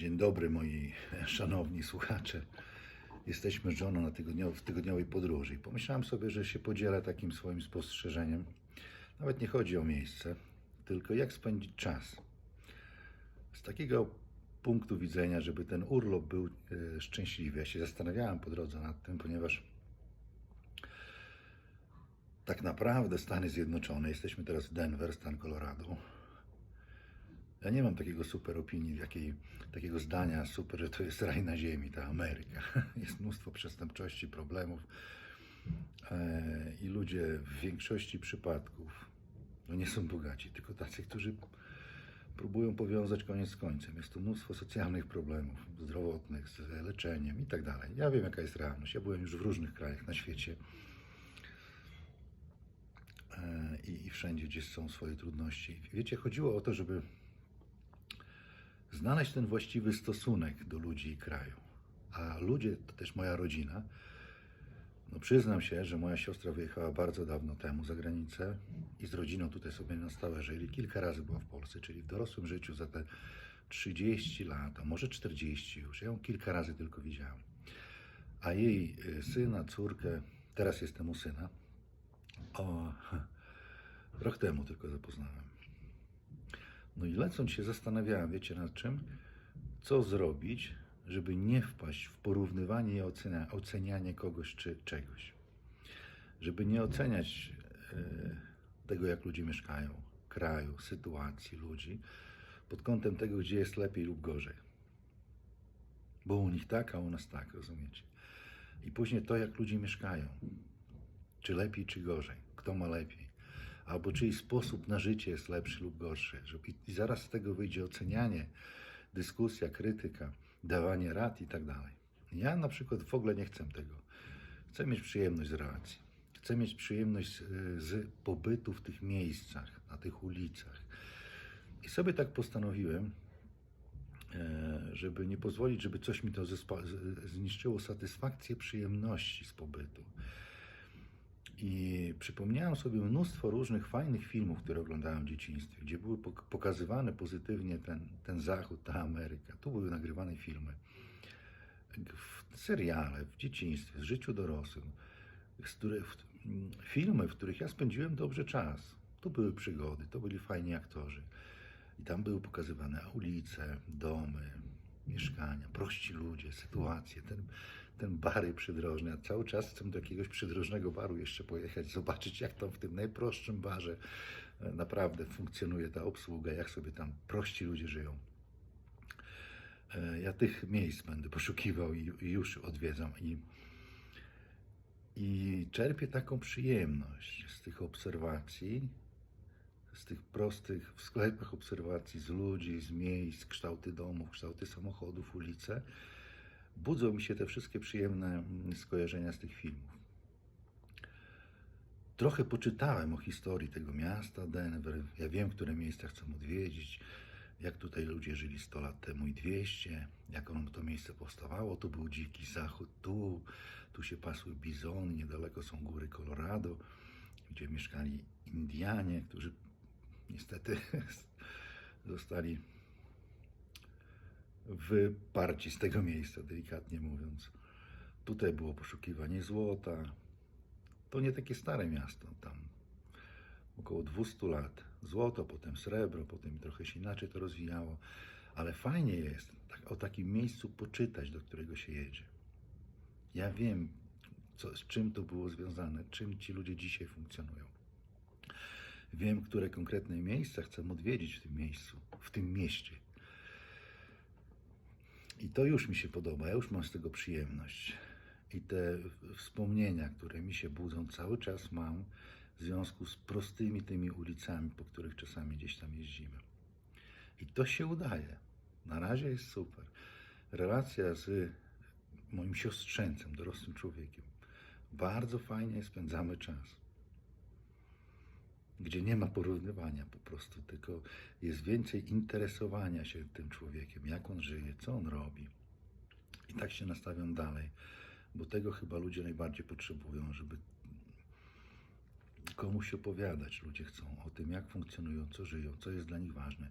Dzień dobry moi szanowni słuchacze. Jesteśmy z żoną na tygodniow- w tygodniowej podróży i pomyślałem sobie, że się podzielę takim swoim spostrzeżeniem. Nawet nie chodzi o miejsce, tylko jak spędzić czas. Z takiego punktu widzenia, żeby ten urlop był e, szczęśliwy. Ja się zastanawiałem po drodze nad tym, ponieważ tak naprawdę Stany Zjednoczone, jesteśmy teraz w Denver, stan Colorado, ja nie mam takiego super opinii, jakiej, takiego zdania super, to jest raj na ziemi, ta Ameryka. Jest mnóstwo przestępczości, problemów e, i ludzie w większości przypadków no nie są bogaci, tylko tacy, którzy próbują powiązać koniec z końcem. Jest tu mnóstwo socjalnych problemów zdrowotnych, z leczeniem i tak dalej. Ja wiem, jaka jest realność. Ja byłem już w różnych krajach na świecie e, i, i wszędzie, gdzie są swoje trudności. Wiecie, chodziło o to, żeby znaleźć ten właściwy stosunek do ludzi i kraju. A ludzie to też moja rodzina. No przyznam się, że moja siostra wyjechała bardzo dawno temu za granicę i z rodziną tutaj sobie na stałe żyli. Kilka razy była w Polsce, czyli w dorosłym życiu za te 30 lat, a może 40 już. Ja ją kilka razy tylko widziałem. A jej y, syna, córkę, teraz jestem u syna, o, rok temu tylko zapoznałem. No i lecąc się zastanawiałem, wiecie nad czym? Co zrobić, żeby nie wpaść w porównywanie i ocenia, ocenianie kogoś czy czegoś. Żeby nie oceniać e, tego, jak ludzie mieszkają, kraju, sytuacji ludzi, pod kątem tego, gdzie jest lepiej lub gorzej. Bo u nich tak, a u nas tak, rozumiecie? I później to, jak ludzie mieszkają. Czy lepiej, czy gorzej. Kto ma lepiej albo czyj sposób na życie jest lepszy lub gorszy. I zaraz z tego wyjdzie ocenianie, dyskusja, krytyka, dawanie rad i tak dalej. Ja na przykład w ogóle nie chcę tego. Chcę mieć przyjemność z relacji. Chcę mieć przyjemność z, z pobytu w tych miejscach, na tych ulicach. I sobie tak postanowiłem, e, żeby nie pozwolić, żeby coś mi to z- zniszczyło satysfakcję przyjemności z pobytu. I przypomniałem sobie mnóstwo różnych fajnych filmów, które oglądałem w dzieciństwie, gdzie były pok- pokazywane pozytywnie ten, ten Zachód, ta Ameryka. Tu były nagrywane filmy, w seriale, w dzieciństwie, w życiu dorosłym, z których, filmy, w których ja spędziłem dobrze czas. To były przygody, to byli fajni aktorzy. I tam były pokazywane ulice, domy, mieszkania, prości ludzie, sytuacje, ten, ten bary przydrożne. Ja cały czas chcę do jakiegoś przydrożnego baru jeszcze pojechać, zobaczyć jak tam w tym najprostszym barze e, naprawdę funkcjonuje ta obsługa, jak sobie tam prości ludzie żyją. E, Ja tych miejsc będę poszukiwał i, już odwiedzam i, i czerpię taką przyjemność z tych obserwacji, z tych prostych w sklepach obserwacji z ludzi, z miejsc, kształty domów, kształty samochodów, ulice. Budzą mi się te wszystkie przyjemne mm, skojarzenia z tych filmów. Trochę poczytałem o historii tego miasta, Denver. Ja wiem, które miejsca chcę odwiedzić, jak tutaj ludzie żyli 100 lat temu i 200, jak ono, to miejsce powstawało. Tu był dziki zachód, tu, tu się pasły bizony, niedaleko są góry Colorado, gdzie mieszkali Indianie, którzy niestety zostali wyparci z tego miejsca, delikatnie mówiąc. Tutaj było poszukiwanie złota. To nie takie stare miasto, tam około 200 lat. Złoto, potem srebro, potem trochę się inaczej to rozwijało, ale fajnie jest tak, o takim miejscu poczytać, do którego się jedzie. Ja wiem, co, z czym to było związane, czym ci ludzie dzisiaj funkcjonują. Wiem, które konkretne miejsca chcę odwiedzić w tym miejscu, w tym mieście. I to już mi się podoba, ja już mam z tego przyjemność. I te wspomnienia, które mi się budzą, cały czas mam w związku z prostymi tymi ulicami, po których czasami gdzieś tam jeździmy. I to się udaje. Na razie jest super. Relacja z moim siostrzeńcem, dorosłym człowiekiem. Bardzo fajnie spędzamy czas gdzie nie ma porównywania po prostu, tylko jest więcej interesowania się tym człowiekiem, jak on żyje, co on robi. I tak się nastawiam dalej, bo tego chyba ludzie najbardziej potrzebują, żeby komuś opowiadać. Ludzie chcą o tym, jak funkcjonują, co żyją, co jest dla nich ważne.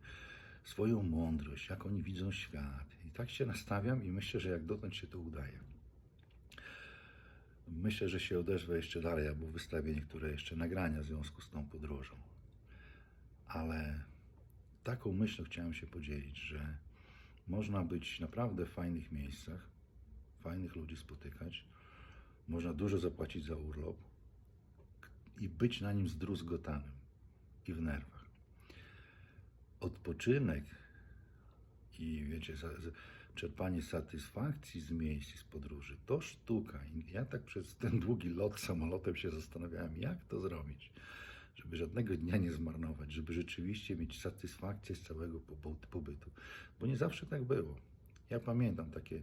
swoją mądrość, jak oni widzą świat. I tak się nastawiam i myślę, że jak dotąd się to udaje. Myślę, że się odezwę jeszcze dalej, albo wystawię niektóre jeszcze nagrania w związku z tą podróżą. Ale taką myślą chciałem się podzielić, że można być naprawdę w fajnych miejscach, fajnych ludzi spotykać, można dużo zapłacić za urlop i być na nim zdruzgotanym i w nerwach. Odpoczynek i wiecie, czerpanie satysfakcji z miejsc z podróży to sztuka. Ja tak przez ten długi lot samolotem się zastanawiałem, jak to zrobić, żeby żadnego dnia nie zmarnować, żeby rzeczywiście mieć satysfakcję z całego pobytu. Bo nie zawsze tak było. Ja pamiętam takie,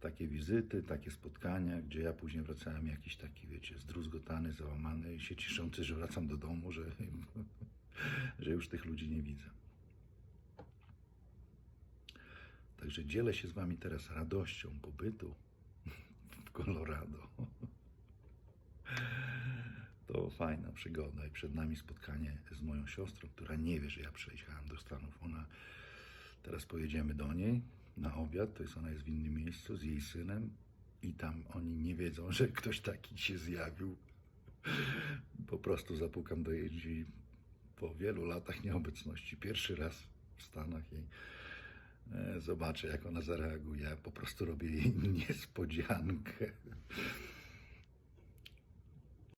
takie wizyty, takie spotkania, gdzie ja później wracałem jakiś taki, wiecie, zdruzgotany, załamany i się cieszący, że wracam do domu, że, że już tych ludzi nie widzę. Także dzielę się z Wami teraz radością pobytu w Colorado. To fajna przygoda i przed nami spotkanie z moją siostrą, która nie wie, że ja przyjechałem do Stanów. Ona teraz pojedziemy do niej na obiad, to jest ona jest w innym miejscu z jej synem i tam oni nie wiedzą, że ktoś taki się zjawił. Po prostu zapukam do jej drzwi po wielu latach nieobecności. Pierwszy raz w Stanach e, zobaczę, jak ona zareaguje. Po prostu robię jej niespodziankę.